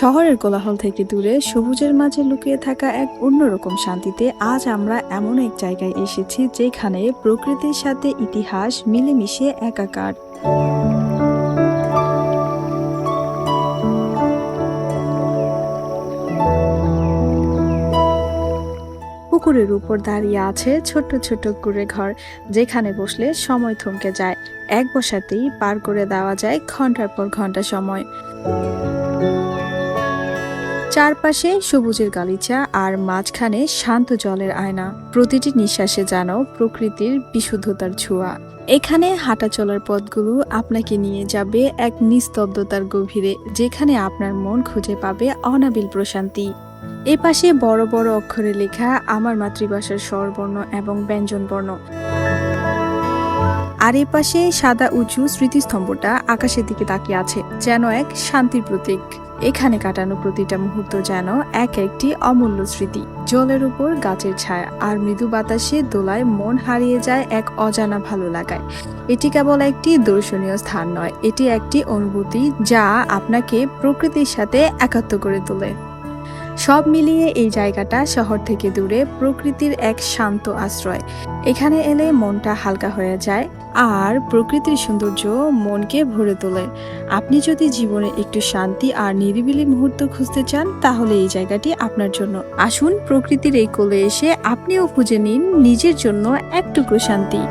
শহরের কোলাহল থেকে দূরে, সবুজের মাঝে লুকিয়ে থাকা এক অন্যরকম শান্তিতে আজ আমরা এমন এক জায়গায় এসেছি যেখানে প্রকৃতির সাথে ইতিহাস মিলেমিশে একাকার। পুকুরের উপর দাঁড়িয়ে আছে ছোট্ট ছোট্ট কুড়ে ঘর, যেখানে বসলে সময় থমকে যায়। এক বসাতেই পার করে দেওয়া যায় ঘণ্টার পর ঘণ্টা সময়। চারপাশে সবুজের গালিচা আর মাঝখানে শান্ত জলের আয়না। প্রতিটি নিঃশ্বাসে যেন প্রকৃতির বিশুদ্ধতার ছোঁয়া। এখানে হাঁটা চলার পথগুলো আপনাকে নিয়ে যাবে এক নিস্তব্ধতার গভীরে, যেখানে আপনার মন খুঁজে পাবে অনাবিল প্রশান্তি। এ পাশে বড় বড় অক্ষরে লেখা আমার মাতৃভাষার স্বরবর্ণ এবং ব্যঞ্জনবর্ণ। আর এ পাশে সাদা উঁচু স্মৃতিস্তম্ভটা আকাশের দিকে তাকিয়ে আছে, যেন এক শান্তির প্রতীক। এখানে কাটানো প্রতিটা মুহূর্ত যেন এক একটি অমূল্য স্মৃতি। জলের উপর গাছের ছায়া আর মৃদু বাতাসে দোলায় মন হারিয়ে যায় এক অজানা ভালো লাগায়। এটি কেবল একটি দর্শনীয় স্থান নয়, এটি একটি অনুভূতি যা আপনাকে প্রকৃতির সাথে একাত্ম করে তোলে। সব মিলিয়ে এই জায়গাটা শহর থেকে দূরে প্রকৃতির এক শান্ত আশ্রয়। এখানে এলে মনটা হালকা হয়ে যায় আর প্রকৃতির সৌন্দর্য মনকে ভরে তোলে। আপনি যদি জীবনে একটু শান্তি আর নিরিবিলি মুহূর্ত খুঁজতে চান, তাহলে এই জায়গাটি আপনার জন্য। আসুন প্রকৃতির এই কোলে এসে আপনিও খুঁজে নিন নিজের জন্য এক টুকরো শান্তি।